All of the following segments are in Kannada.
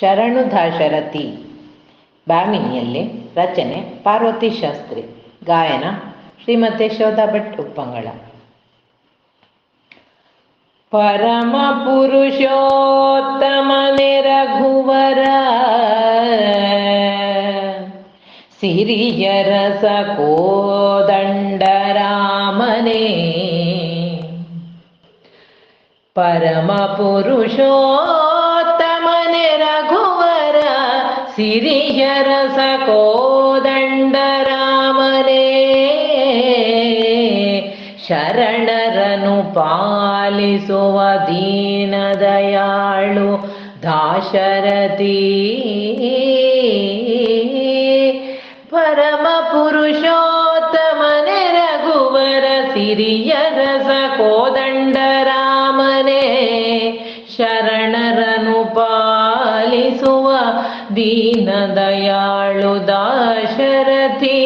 ಶರಣು ದಾಶರಥಿ ಬಾಮಿನಿಯಲ್ಲಿ ರಚನೆ ಪಾರ್ವತಿ ಶಾಸ್ತ್ರಿ. ಗಾಯನ ಶ್ರೀಮತಿ ಶೋಧಾ ಭಟ್ ಉಪ್ಪಂಗಳ. ಪರಮ ಪುರುಷೋತ್ತಮನೆ ರಘುವರ ಸಿರಿಯರಸ ಕೋದಂಡರಾಮನೇ ಪರಮ ಪುರುಷೋತ್ತಮನೆ ಸಿರಿಯರಸ ಕೋದಂಡರಾಮನೇ ಶರಣರನು ಪಾಲಿಸುವ ದೀನದಯಾಳು ದಾಶರಥಿ. ಪರಮ ಪುರುಷೋತ್ತಮನೆ ರಘುವರ ಸಿರಿಯರಸ ಕೋದಂಡರಾಮನೇ ದೀನದಯಾಳು ದಾಶರಥಿ.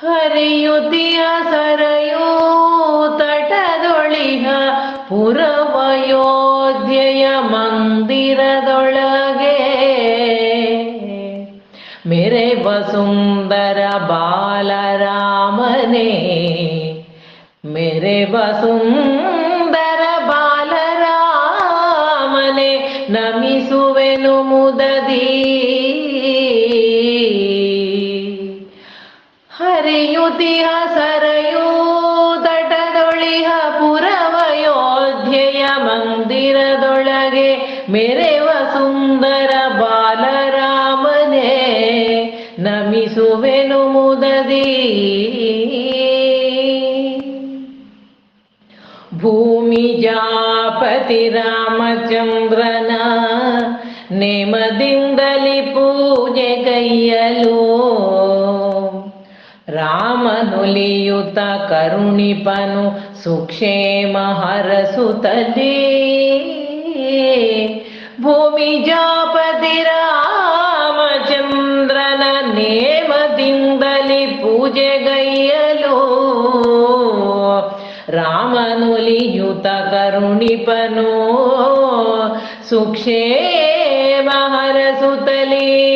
ಹರಿಯುತಿಯ ಸರಯೂ ತಟದೊಳಿಹ ಪುರವಯೋಧ್ಯೆಯ ಮಂದಿರದೊಳಗೆ. ಮೆರೆವ ಸುಂದರ ಬಾಲರಾಮನೇ ಮೆರೆವ ಸುಂದರ ನಮಿಸುವೆನು ಮುದದಿ. ಹರಿಯುತಿಹ ಸರಯೂ ತಟದೊಳಿಹ ಪುರವಯೋಧ್ಯೆಯ ಮಂದಿರದೊಳಗೆ ಮೆರೆವ ಸುಂದರ ಬಾಲರಾಮನೇ. ನಮಿಸುವೆನು ಮುದದಿ. ಭೂಮಿ ಜಾಪತಿ ರಾಮಚಂದ್ರನ ನೇಮದಿಂದಲಿ ಪೂಜೆ ಕೈಯಲು ರಾಮನುಲಿಯುತ ಕರುಣಿಪನು ಸುಕ್ಷೇಮ ಹರಸುತ್ತಲೇ ಭೂಮಿ ಜಾಪತಿ ರಾಮಚಂದ್ರನ ನೇಮದಿಂದಲಿ ಪೂಜೆಗೈಯಲು ರಾಮನುಲಿಯುತ ಕರುಣಿಪನು. ಸುಕ್ಷೇಮ ಹರಸುತ್ತಲೇ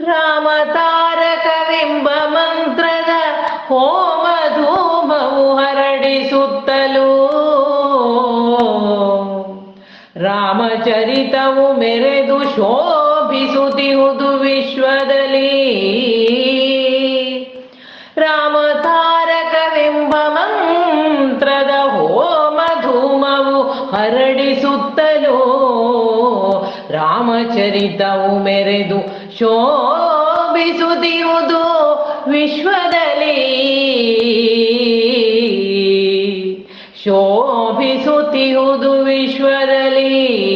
ರಾಮ ತಾರಕವೆಂಬ ಮಂತ್ರದ ಹೋಮ ಧೂಮವು ಹರಡಿಸುತ್ತಲೂ. ರಾಮಚರಿತವು ಮೆರೆದು ಶೋಭಿಸುತ್ತಿರುವುದು ವಿಶ್ವದಲ್ಲಿ. ಹರಡಿಸುತ್ತಲೂ ರಾಮಚರಿತವು ಮೆರೆದು ಶೋಭಿಸುತ್ತಿರುವುದು ವಿಶ್ವದಲ್ಲಿ. ಶೋಭಿಸುತ್ತಿರುವುದು ವಿಶ್ವದಲ್ಲಿ.